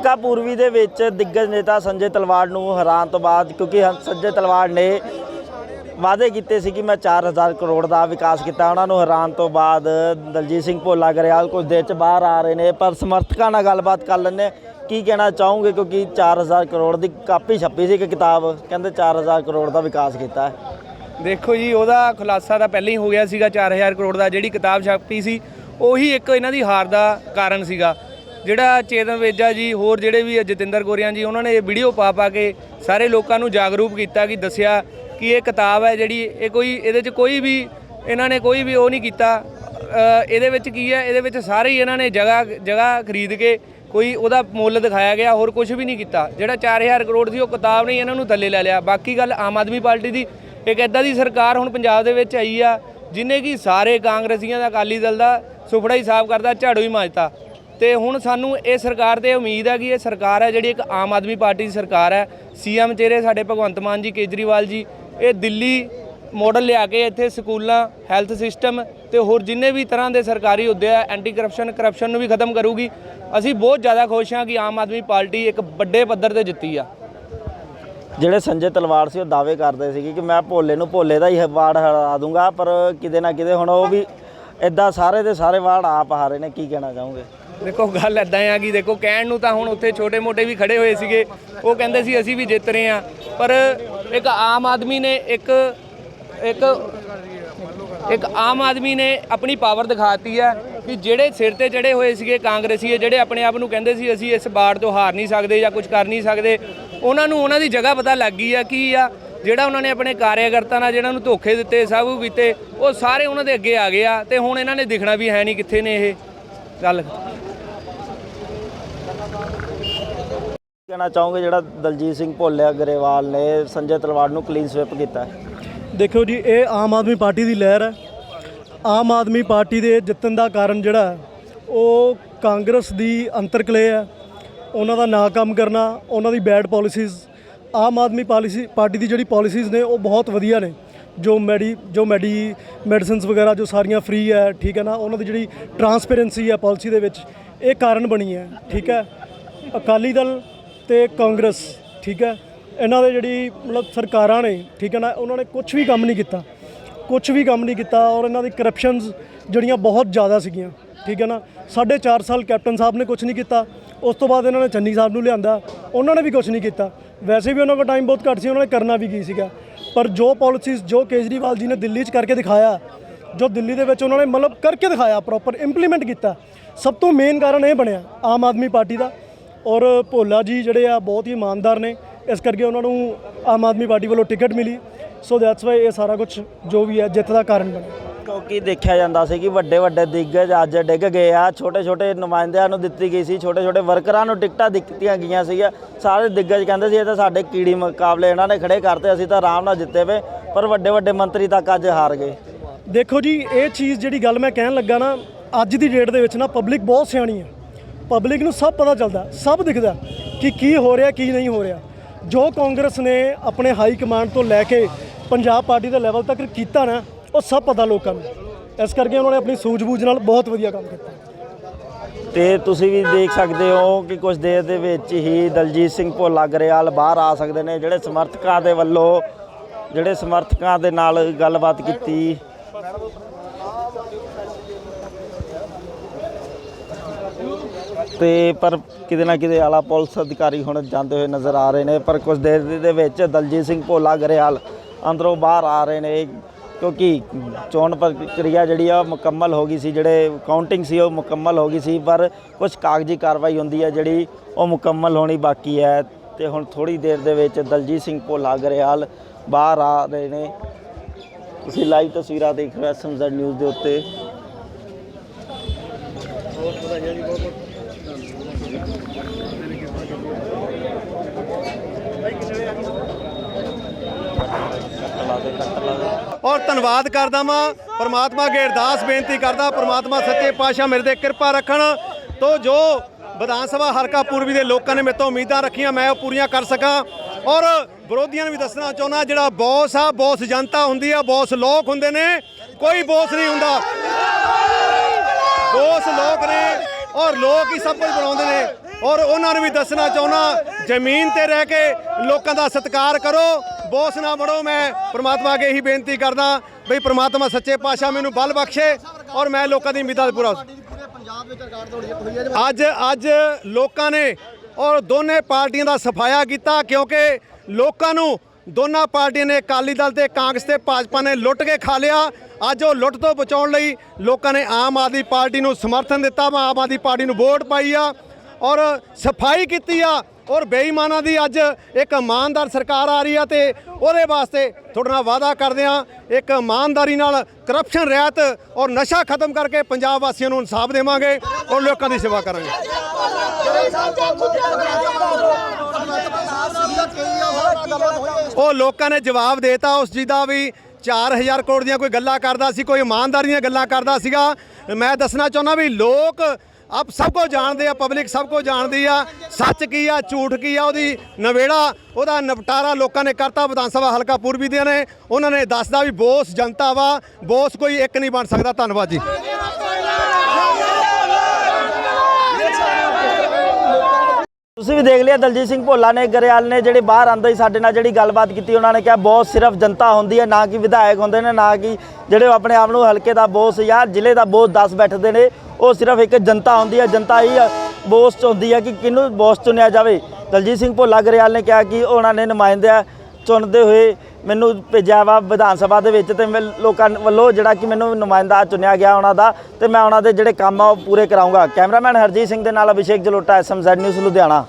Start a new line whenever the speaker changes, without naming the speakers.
ਹਲਕਾ ਪੂਰਬੀ ਦੇ ਵਿੱਚ ਦਿੱਗਜ ਨੇਤਾ ਸੰਜੇ ਤਲਵਾੜ ਨੂੰ ਹਰਾਨ ਤੋਂ ਬਾਅਦ, ਕਿਉਂਕਿ ਹੰ- ਸੰਜੇ ਤਲਵਾੜ ਨੇ ਵਾਅਦੇ ਕੀਤੇ ਸੀ ਕਿ ਮੈਂ 4000 ਕਰੋੜ ਦਾ ਵਿਕਾਸ ਕੀਤਾ। ਉਹਨਾਂ ਨੂੰ ਹਰਾਨ ਤੋਂ ਬਾਅਦ ਦਲਜੀਤ ਸਿੰਘ ਭੋਲਾ ਗਰੇਵਾਲ ਕੁਝ ਦੇਰ ਚ ਬਾਹਰ ਆ ਰਹੇ ਨੇ, ਪਰ ਸਮਰਥਕਾਂ ਨਾਲ ਗੱਲਬਾਤ ਕਰ ਲੈਂਦੇ ਕੀ ਕਹਿਣਾ ਚਾਹੋਗੇ? ਕਿਉਂਕਿ 4000 ਕਰੋੜ ਦੀ ਕਾਪੀ ਛਪੀ ਸੀ ਇੱਕ ਕਿਤਾਬ, ਕਹਿੰਦੇ 4000 ਕਰੋੜ ਦਾ ਵਿਕਾਸ ਕੀਤਾ ਹੈ।
ਦੇਖੋ ਜੀ, ਉਹਦਾ ਖੁਲਾਸਾ ਤਾਂ ਪਹਿਲਾਂ ਹੀ ਹੋ ਗਿਆ ਸੀਗਾ 4000 ਕਰੋੜ ਦਾ ਜਿਹੜੀ ਕਿਤਾਬ ਛਾਪੀ ਸੀ, ਉਹੀ ਇੱਕ ਇਹਨਾਂ ਦੀ ਹਾਰ ਦਾ ਕਾਰਨ ਸੀਗਾ। ਜਿਹੜਾ ਚੇਤਨ ਵੇਜਾ ਜੀ, ਹੋਰ ਜਿਹੜੇ ਵੀ ਜਤਿੰਦਰ ਗੋਰੀਆਂ ਜੀ, ਉਹਨਾਂ ਨੇ ਇਹ ਵੀਡੀਓ ਪਾ ਪਾ ਕੇ ਸਾਰੇ ਲੋਕਾਂ ਨੂੰ ਜਾਗਰੂਕ ਕੀਤਾ ਕਿ ਦੱਸਿਆ ਕਿ ਇਹ ਕਿਤਾਬ ਹੈ ਜਿਹੜੀ, ਇਹ ਕੋਈ, ਇਹਦੇ 'ਚ ਕੋਈ ਵੀ, ਇਹਨਾਂ ਨੇ ਕੋਈ ਵੀ ਉਹ ਨਹੀਂ ਕੀਤਾ। ਇਹਦੇ ਵਿੱਚ ਕੀ ਹੈ, ਇਹਦੇ ਵਿੱਚ ਸਾਰੇ ਹੀ ਇਹਨਾਂ ਨੇ ਜਗ੍ਹਾ ਜਗ੍ਹਾ ਖਰੀਦ ਕੇ ਕੋਈ ਉਹਦਾ ਮੁੱਲ ਦਿਖਾਇਆ ਗਿਆ, ਹੋਰ ਕੁਝ ਵੀ ਨਹੀਂ ਕੀਤਾ। ਜਿਹੜਾ 4000 ਕਰੋੜ ਸੀ ਉਹ ਕਿਤਾਬ ਨੇ ਇਹਨਾਂ ਨੂੰ ਥੱਲੇ ਲੈ ਲਿਆ। ਬਾਕੀ ਗੱਲ ਆਮ ਆਦਮੀ ਪਾਰਟੀ ਦੀ, ਇੱਕ ਐਦਾਂ ਦੀ ਸਰਕਾਰ ਹੁਣ ਪੰਜਾਬ ਦੇ ਵਿੱਚ ਆਈ ਆ, ਜਿਨੇ ਕਿ ਸਾਰੇ ਕਾਂਗਰਸੀਆਂ ਦਾ, ਅਕਾਲੀ ਦਲ ਦਾ, ਸੁਫੜਾ ਹੀ ਸਾਫ਼ ਕਰਦਾ, ਝਾੜੂ ਹੀ ਮਾਜਤਾ ਤੇ ਹੁਣ ਸਾਨੂੰ ਇਹ ਸਰਕਾਰ ਤੇ ਉਮੀਦ ਹੈ ਕਿ ਇਹ ਸਰਕਾਰ ਹੈ ਜਿਹੜੀ ਇੱਕ ਆਮ ਆਦਮੀ ਪਾਰਟੀ ਦੀ ਸਰਕਾਰ ਹੈ ਸੀਐਮ ਚਿਹਰੇ ਸਾਡੇ ਭਗਵੰਤ ਮਾਨ ਜੀ, ਕੇਜਰੀਵਾਲ ਜੀ, ਇਹ ਦਿੱਲੀ ਮਾਡਲ ਲਿਆ ਕੇ ਇੱਥੇ ਸਕੂਲਾਂ ਹੈਲਥ ਸਿਸਟਮ ਤੇ ਹੋਰ ਜਿੰਨੇ ਵੀ ਤਰ੍ਹਾਂ ਦੇ ਸਰਕਾਰੀ ਅਹੁਦੇ ਆ ਐਂਟੀ ਕਰਪਸ਼ਨ ਕਰਪਸ਼ਨ ਨੂੰ ਵੀ ਖਤਮ ਕਰੂਗੀ। ਅਸੀਂ ਬਹੁਤ ਜ਼ਿਆਦਾ ਖੁਸ਼ ਹਾਂ ਕਿ ਆਮ ਆਦਮੀ ਪਾਰਟੀ ਇੱਕ ਵੱਡੇ ਪੱਧਰ ਤੇ ਜਿੱਤੀ ਆ।
ਜਿਹੜੇ ਸੰਜੇ ਤਲਵਾਰ ਸੀ, ਉਹ ਦਾਅਵੇ ਕਰਦੇ ਸੀ ਕਿ ਮੈਂ ਭੋਲੇ ਨੂੰ ਭੋਲੇ ਦਾ ਹੀ ਵਾਰਡ ਹਰਾ ਦੂੰਗਾ, ਪਰ ਕਿਤੇ ਨਾ ਕਿਤੇ ਹੁਣ ਉਹ ਵੀ ਇਦਾਂ ਸਾਰੇ ਦੇ ਸਾਰੇ ਵਾਰਡ ਆਪ ਹਾਰੇ ਨੇ, ਕੀ ਕਹਿਣਾ ਚਾਹੋਗੇ?
ਦੇਖੋ, ਗੱਲ ਐਦਾਂ ਆ ਕਿ ਦੇਖੋ, ਕਹਿਣ ਨੂੰ ਤਾਂ ਹੁਣ ਉੱਥੇ ਛੋਟੇ-ਮੋਟੇ ਵੀ ਖੜੇ ਹੋਏ ਸੀਗੇ। ਉਹ ਕਹਿੰਦੇ ਸੀ, ਅਸੀਂ ਵੀ ਜਿੱਤ ਰਹੇ ਆ ਪਰ ਇੱਕ ਆਮ ਆਦਮੀ ਨੇ ਇੱਕ ਇੱਕ ਇੱਕ ਆਮ ਆਦਮੀ ਨੇ ਆਪਣੀ ਪਾਵਰ ਦਿਖਾਤੀ ਹੈ ਕਿ ਜਿਹੜੇ ਸਿਰ ਤੇ ਚੜੇ ਹੋਏ ਸੀਗੇ ਕਾਂਗਰਸੀ ਜਿਹੜੇ ਆਪਣੇ ਆਪ ਨੂੰ ਕਹਿੰਦੇ ਸੀ, ਅਸੀਂ ਇਸ ਬਾੜ ਤੋਂ ਹਾਰ ਨਹੀਂ ਸਕਦੇ ਜਾਂ ਕੁਝ ਕਰ ਨਹੀਂ ਸਕਦੇ, ਉਹਨਾਂ ਨੂੰ ਉਹਨਾਂ ਦੀ ਜਗ੍ਹਾ ਪਤਾ ਲੱਗ ਗਈ ਆ ਕੀ ਆ, ਜਿਹੜਾ ਉਹਨਾਂ ਨੇ ਆਪਣੇ ਕਾਰਿਆਕਰਤਾ ਨਾਲ ਜਿਹਨਾਂ ਨੂੰ ਧੋਖੇ ਦਿੱਤੇ, ਸਭ ਕੀਤੇ ਉਹ ਸਾਰੇ ਉਹਨਾਂ ਦੇ ਅੱਗੇ ਆ ਗਏ ਆ ਤੇ ਹੁਣ ਇਹਨਾਂ ਨੇ ਦਿਖਣਾ ਵੀ ਹੈ ਨਹੀਂ ਕਿੱਥੇ ਨੇ ਇਹ। ਗੱਲ
ਕਹਿਣਾ ਚਾਹੋਗੇ ਜਿਹੜਾ ਦਲਜੀਤ ਸਿੰਘ ਭੋਲਿਆ ਗਰੇਵਾਲ ਨੇ ਸੰਜੇ ਤਲਵਾੜ ਨੂੰ ਕਲੀਨ ਸਵਿਪ ਕੀਤਾ? ਹੈ
ਦੇਖੋ ਜੀ, ਇਹ ਆਮ ਆਦਮੀ ਪਾਰਟੀ ਦੀ ਲਹਿਰ ਹੈ। ਆਮ ਆਦਮੀ ਪਾਰਟੀ ਦੇ ਜਿੱਤਣ ਦਾ ਕਾਰਨ ਜਿਹੜਾ ਉਹ ਕਾਂਗਰਸ ਦੀ ਅੰਤਰਕਲੇ ਹੈ। ਉਹਨਾਂ ਦਾ ਨਾ ਕੰਮ ਕਰਨਾ, ਉਹਨਾਂ ਦੀ bad policies Aam Aadmi policy party ਦੀ ਜਿਹੜੀ ਪਾਲਿਸੀਜ਼ ਨੇ, ਉਹ ਬਹੁਤ ਵਧੀਆ ਨੇ। ਜੋ ਮੈਡੀ ਜੋ ਮੈਡੀ ਮੈਡੀਸਿਨਸ ਵਗੈਰਾ, ਜੋ ਸਾਰੀਆਂ ਫ੍ਰੀ ਹੈ, ਠੀਕ ਹੈ ਨਾ, ਉਹਨਾਂ ਦੀ ਜਿਹੜੀ ਟਰਾਂਸਪੇਰੈਂਸੀ ਹੈ ਪਾਲਿਸੀ ਦੇ ਵਿੱਚ ਇਹ ਕਾਰਨ ਬਣੀ ਹੈ, ਠੀਕ ਹੈ? ਅਕਾਲੀ ਦਲ ਤੇ ਕਾਂਗਰਸ, ਠੀਕ ਹੈ? ਇਹਨਾਂ ਦੇ ਜਿਹੜੀ ਮਤਲਬ ਸਰਕਾਰਾਂ ਨੇ, ਠੀਕ ਹੈ ਨਾ, ਉਹਨਾਂ ਨੇ ਕੁਝ ਵੀ ਕੰਮ ਨਹੀਂ ਕੀਤਾ। ਕੁਝ ਵੀ ਕੰਮ ਨਹੀਂ ਕੀਤਾ ਔਰ ਇਹਨਾਂ ਦੀ ਕਰਪਸ਼ਨਸ ਜਿਹੜੀਆਂ ਬਹੁਤ ਜ਼ਿਆਦਾ ਸੀਗੀਆਂ, ਠੀਕ ਹੈ ਨਾ? ਸਾਢੇ ਚਾਰ ਸਾਲ ਕੈਪਟਨ ਸਾਹਿਬ ਨੇ ਕੁਝ ਨਹੀਂ ਕੀਤਾ। ਉਸ ਤੋਂ ਬਾਅਦ ਇਹਨਾਂ ਨੇ ਚੰਨੀ ਸਾਹਿਬ ਨੂੰ ਲਿਆਂਦਾ। ਉਹਨਾਂ ਨੇ ਵੀ ਕੁਝ ਨਹੀਂ ਕੀਤਾ। ਵੈਸੇ ਵੀ ਉਹਨਾਂ ਕੋਲ ਟਾਈਮ ਬਹੁਤ ਘੱਟ ਸੀ, ਉਹਨਾਂ ਨੇ ਕਰਨਾ ਵੀ ਕੀ ਸੀਗਾ? ਪਰ ਜੋ ਪਾਲਿਸੀਜ਼ ਜੋ ਕੇਜਰੀਵਾਲ ਜੀ ਨੇ ਦਿੱਲੀ 'ਚ ਕਰਕੇ ਦਿਖਾਇਆ ਜੋ ਦਿੱਲੀ ਦੇ ਵਿੱਚ ਉਹਨਾਂ ਨੇ ਮਤਲਬ ਕਰਕੇ ਦਿਖਾਇਆ ਪ੍ਰੋਪਰ ਇੰਪਲੀਮੈਂਟ ਕੀਤਾ। ਸਭ ਤੋਂ ਮੇਨ ਕਾਰਨ ਇਹ ਬਣਿਆ, ਆਮ ਆਦਮੀ ਪਾਰਟੀ ਦਾ। ਔਰ ਭੋਲਾ ਜੀ ਜਿਹੜੇ ਆ, ਬਹੁਤ ਹੀ ਇਮਾਨਦਾਰ ਨੇ। ਇਸ ਕਰਕੇ ਉਹਨਾਂ ਨੂੰ ਆਮ ਆਦਮੀ ਪਾਰਟੀ ਵੱਲੋਂ ਟਿਕਟ ਮਿਲੀ। ਸੋ ਦੈਟਸ ਵਾਈ ਇਹ ਸਾਰਾ ਕੁਝ ਜੋ ਵੀ ਹੈ, ਜਿੱਤ ਦਾ ਕਾਰਨ ਬਣਿਆ।
ਕਿਉਂਕਿ ਦੇਖਿਆ ਜਾਂਦਾ ਸੀ ਕਿ ਵੱਡੇ ਵੱਡੇ ਦਿੱਗਜ ਅੱਜ ਡਿੱਗ ਗਏ ਆ। ਛੋਟੇ ਛੋਟੇ ਨੁਮਾਇੰਦਿਆਂ ਨੂੰ ਦਿੱਤੀ ਗਈ ਸੀ, ਛੋਟੇ ਛੋਟੇ ਵਰਕਰਾਂ ਨੂੰ ਟਿਕਟਾਂ ਦਿੱਤੀਆਂ ਗਈਆਂ ਸੀਗੀਆਂ। ਸਾਰੇ ਦਿੱਗਜ ਕਹਿੰਦੇ ਸੀ, ਇਹ ਤਾਂ ਸਾਡੇ ਕੀੜੀ ਮੁਕਾਬਲੇ ਇਹਨਾਂ ਨੇ ਖੜੇ ਕਰਤੇ, ਅਸੀਂ ਤਾਂ ਆਰਾਮ ਨਾਲ ਜਿੱਤੇ ਵੇ। ਪਰ ਵੱਡੇ ਵੱਡੇ ਮੰਤਰੀ ਤੱਕ ਅੱਜ ਹਾਰ ਗਏ।
ਦੇਖੋ ਜੀ, ਇਹ ਚੀਜ਼ ਜਿਹੜੀ ਗੱਲ ਮੈਂ ਕਹਿਣ ਲੱਗਾ ਨਾ, ਅੱਜ ਦੀ ਡੇਟ ਦੇ ਵਿੱਚ ਨਾ ਪਬਲਿਕ ਬਹੁਤ ਸਿਆਣੀ ਹੈ ਪਬਲਿਕ ਨੂੰ ਸਭ ਪਤਾ ਚੱਲਦਾ, ਸਭ ਦਿਖਦਾ ਕਿ ਕੀ ਹੋ ਰਿਹਾ, ਕੀ ਨਹੀਂ ਹੋ ਰਿਹਾ। ਜੋ ਕਾਂਗਰਸ ਨੇ ਆਪਣੇ ਹਾਈ ਕਮਾਂਡ ਤੋਂ ਲੈ ਕੇ ਪੰਜਾਬ ਪਾਰਟੀ ਦੇ ਲੈਵਲ ਤੱਕ ਕੀਤਾ ਨਾ, ਉਹ ਸਭ ਪਤਾ ਲੋਕਾਂ ਨੂੰ। ਇਸ ਕਰਕੇ ਉਹਨਾਂ ਨੇ ਆਪਣੀ ਸੂਝ-ਬੂਝ ਨਾਲ ਬਹੁਤ ਵਧੀਆ ਕੰਮ ਕੀਤਾ।
ਤੇ ਤੁਸੀਂ ਵੀ ਦੇਖ ਸਕਦੇ ਹੋ ਕਿ ਕੁਝ ਦੇਰ ਦੇ ਵਿੱਚ ਹੀ ਦਲਜੀਤ ਸਿੰਘ ਭੋਲਾ ਗਰੇਵਾਲ ਬਾਹਰ ਆ ਸਕਦੇ ਨੇ। ਜਿਹੜੇ ਸਮਰਥਕਾਂ ਦੇ ਵੱਲੋਂ, ਜਿਹੜੇ ਸਮਰਥਕਾਂ ਦੇ ਨਾਲ ਗੱਲਬਾਤ ਕੀਤੀ ਤੇ ਪਰ ਕਿਤੇ ਨਾ ਕਿਤੇ ਆਲਾ ਪੁਲਿਸ ਅਧਿਕਾਰੀ ਹੁਣ ਜਾਂਦੇ ਹੋਏ ਨਜ਼ਰ ਆ ਰਹੇ ਨੇ, ਪਰ ਕੁਝ ਦੇਰ ਦੇ ਵਿੱਚ ਦਲਜੀਤ ਸਿੰਘ ਭੋਲਾ ਗਰੇਵਾਲ ਅੰਦਰੋਂ ਬਾਹਰ ਆ ਰਹੇ ਨੇ, ਕਿਉਂਕਿ ਚੋਣ ਪ੍ਰਕਿਰਿਆ ਜਿਹੜੀ ਆ ਉਹ ਮੁਕੰਮਲ ਹੋ ਗਈ ਸੀ, ਜਿਹੜੇ ਕਾਊਂਟਿੰਗ ਸੀ ਉਹ ਮੁਕੰਮਲ ਹੋ ਗਈ ਸੀ, ਪਰ ਕੁਝ ਕਾਗਜ਼ੀ ਕਾਰਵਾਈ ਹੁੰਦੀ ਹੈ ਜਿਹੜੀ ਉਹ ਮੁਕੰਮਲ ਹੋਣੀ ਬਾਕੀ ਹੈ। ਤੇ ਹੁਣ ਥੋੜੀ ਦੇਰ ਦੇ ਵਿੱਚ ਦਲਜੀਤ ਸਿੰਘ ਭੋਲਾ ਗਰੇਵਾਲ ਬਾਹਰ ਆ ਰਹੇ ਨੇ। ਤੁਸੀਂ ਲਾਈਵ ਤਸਵੀਰਾਂ ਦੇਖ ਰਹੇ ਹੋ ਐਸਐਮਜ਼ੈਡ ਨਿਊਜ਼ ਦੇ ਉੱਤੇ।
ਔਰ ਧੰਨਵਾਦ ਕਰਦਾ ਵਾਂ, ਪਰਮਾਤਮਾ ਅੱਗੇ ਅਰਦਾਸ ਬੇਨਤੀ ਕਰਦਾ, ਪ੍ਰਮਾਤਮਾ ਸੱਚੇ ਪਾਤਸ਼ਾਹ ਮੇਰੇ ਤੇ ਕਿਰਪਾ ਰੱਖਣ। ਤੋ ਜੋ ਵਿਧਾਨ ਸਭਾ ਹਲਕਾ ਪੂਰਬੀ ਦੇ ਲੋਕਾਂ ਨੇ ਮੇਰੇ ਤੋਂ ਉਮੀਦਾਂ ਰੱਖੀਆਂ, ਮੈਂ ਉਹ ਪੂਰੀਆਂ ਕਰ ਸਕਾਂ। ਔਰ ਵਿਰੋਧੀਆਂ ਨੂੰ ਵੀ ਦੱਸਣਾ ਚਾਹੁੰਦਾ ਜਿਹੜਾ ਬੌਸ ਆ ਬੌਸ ਜਨਤਾ ਹੁੰਦੀ ਆ ਬੌਸ ਲੋਕ ਹੁੰਦੇ ਨੇ ਕੋਈ ਬੌਸ ਨਹੀਂ ਹੁੰਦਾ। ਬੌਸ ਲੋਕ ਨੇ ਔਰ ਲੋਕ ਹੀ ਸਭ ਕੁਝ ਬਣਾਉਂਦੇ ਨੇ। ਔਰ ਉਹਨਾਂ ਨੂੰ ਵੀ ਦੱਸਣਾ ਚਾਹੁੰਦਾ ਜ਼ਮੀਨ ਤੇ ਰਹਿ ਕੇ ਲੋਕਾਂ ਦਾ ਸਤਿਕਾਰ ਕਰੋ। ਬੋਸ ਨਾ ਬਣੋ ਮੈਂ ਪ੍ਰਮਾਤਮਾ ਅੱਗੇ ਇਹੀ ਬੇਨਤੀ ਕਰਦਾ ਬਈ ਪ੍ਰਮਾਤਮਾ ਸੱਚੇ ਪਾਤਸ਼ਾਹ ਮੈਨੂੰ ਬਲ ਬਖਸ਼ੇ ਔਰ ਮੈਂ ਲੋਕਾਂ ਦੀ ਉਮੀਦਾਂ ਪੂਰਾ ਅੱਜ ਅੱਜ ਲੋਕਾਂ ਨੇ ਔਰ ਦੋਨੇ ਪਾਰਟੀਆਂ ਦਾ ਸਫਾਇਆ ਕੀਤਾ ਕਿਉਂਕਿ ਲੋਕਾਂ ਨੂੰ ਦੋਨਾਂ ਪਾਰਟੀਆਂ ਨੇ ਅਕਾਲੀ ਦਲ ਤੇ ਕਾਂਗਰਸ ਤੇ ਭਾਜਪਾ ਨੇ ਲੁੱਟ ਕੇ ਖਾ ਲਿਆ। ਅੱਜ ਉਹ ਲੁੱਟ ਤੋਂ ਬਚਾਉਣ ਲਈ ਲੋਕਾਂ ਨੇ ਆਮ ਆਦਮੀ ਪਾਰਟੀ ਨੂੰ ਸਮਰਥਨ ਦਿੱਤਾ, ਵਾ ਆਮ ਆਦਮੀ ਪਾਰਟੀ ਨੂੰ ਵੋਟ ਪਾਈ ਆ ਔਰ ਸਫ਼ਾਈ ਕੀਤੀ ਆ ਔਰ ਬੇਈਮਾਨਾਂ ਦੀ ਅੱਜ ਇੱਕ ਇਮਾਨਦਾਰ ਸਰਕਾਰ ਆ ਰਹੀ ਆ ਤੇ ਉਹਦੇ ਵਾਸਤੇ ਤੁਹਾਡੇ ਨਾਲ ਵਾਅਦਾ ਕਰਦੇ ਆ, ਇੱਕ ਇਮਾਨਦਾਰੀ ਨਾਲ ਕਰਪਸ਼ਨ ਰਹਿਤ ਔਰ ਨਸ਼ਾ ਖਤਮ ਕਰਕੇ ਪੰਜਾਬ ਵਾਸੀਆਂ ਨੂੰ ਇਨਸਾਫ ਦੇਵਾਂਗੇ ਔਰ ਲੋਕਾਂ ਦੀ ਸੇਵਾ ਕਰਾਂਗੇ। ਉਹ ਲੋਕਾਂ ਨੇ ਜਵਾਬ ਦੇਤਾ ਉਸ ਚੀਜ਼ ਦਾ ਵੀ 4000 ਕਰੋੜ ਦੀਆਂ ਕੋਈ ਗੱਲਾਂ ਕਰਦਾ ਸੀ, ਕੋਈ ਇਮਾਨਦਾਰੀ ਦੀਆਂ ਗੱਲਾਂ ਕਰਦਾ ਸੀਗਾ। ਮੈਂ ਦੱਸਣਾ ਚਾਹੁੰਦਾ ਵੀ ਲੋਕ ਆਪ ਸਭ ਕੋ ਜਾਣਦੇ ਆ, ਪਬਲਿਕ ਸਭ ਕੋ ਜਾਣਦੀ ਆ, ਸੱਚ ਕੀ ਆ, ਝੂਠ ਕੀ ਆ, ਉਹਦੀ ਨਵੇੜਾ, ਉਹਦਾ ਨਿਪਟਾਰਾ ਲੋਕਾਂ ਨੇ ਕਰਤਾ, ਵਿਧਾਨ ਸਭਾ ਹਲਕਾ ਪੂਰਬੀ ਦੇ ਨੇ, ਉਹਨਾਂ ਨੇ ਦੱਸਦਾ ਵੀ ਬੋਸ ਜਨਤਾ ਵਾ, ਬੋਸ ਕੋਈ ਇੱਕ ਨਹੀਂ ਬਣ ਸਕਦਾ, ਧੰਨਵਾਦ ਜੀ।
ਤੁਸੀਂ ਵੀ ਦੇਖ ਲਿਆ, ਦਲਜੀਤ ਸਿੰਘ ਭੋਲਾ ਨੇ, ਗਰੇਵਾਲ ਨੇ ਜਿਹੜੇ ਬਾਹਰ ਆਂਦੇ ਹੀ ਸਾਡੇ ਨਾਲ ਜਿਹੜੀ ਗੱਲਬਾਤ ਕੀਤੀ, ਉਹਨਾਂ ਨੇ ਕਿਹਾ ਬੋਸ ਸਿਰਫ ਜਨਤਾ ਹੁੰਦੀ ਹੈ, ਨਾ ਕਿ ਵਿਧਾਇਕ ਹੁੰਦੇ ਨੇ, ਨਾ ਕਿ ਜਿਹੜੇ ਉਹ ਆਪਣੇ ਆਪ ਨੂੰ ਹਲਕੇ ਦਾ ਬੋਸ ਜਾਂ ਜ਼ਿਲ੍ਹੇ ਦਾ ਬੋਸ 10 ਬੈਠਦੇ ਨੇ। ਉਹ ਸਿਰਫ ਇੱਕ ਜਨਤਾ ਹੁੰਦੀ ਹੈ, ਜਨਤਾ ਹੀ ਬੋਸ ਹੁੰਦੀ ਹੈ ਕਿ ਕਿਹਨੂੰ ਬੋਸ ਚੁਣਿਆ ਜਾਵੇ। ਦਲਜੀਤ ਸਿੰਘ ਭੋਲਾ, ਗਰੇਵਾਲ ਨੇ ਕਿਹਾ ਕਿ ਉਹਨਾਂ ਨੇ ਨੁਮਾਇੰਦਾ ਚੁਣਦੇ ਹੋਏ ਮੈਨੂੰ ਭੇਜਿਆ ਵਾ ਵਿਧਾਨ ਸਭਾ ਦੇ ਵਿੱਚ ਤੇ ਮੈਂ ਲੋਕਾਂ ਵੱਲੋਂ ਜਿਹੜਾ ਕਿ ਮੈਨੂੰ ਨੁਮਾਇੰਦਾ ਚੁਣਿਆ ਗਿਆ ਉਹਨਾਂ ਦਾ ਤੇ ਮੈਂ ਉਹਨਾਂ ਦੇ ਜਿਹੜੇ ਕੰਮ ਆ ਉਹ ਪੂਰੇ ਕਰਾਉਂਗਾ ਕੈਮਰਾਮੈਨ ਹਰਜੀਤ ਸਿੰਘ ਦੇ ਨਾਲ ਅਭਿਸ਼ੇਕ ਜਲੋਟਾ ਐਸਐਮਜ਼ੈਡ ਨਿਊਜ਼ ਲੁਧਿਆਣਾ।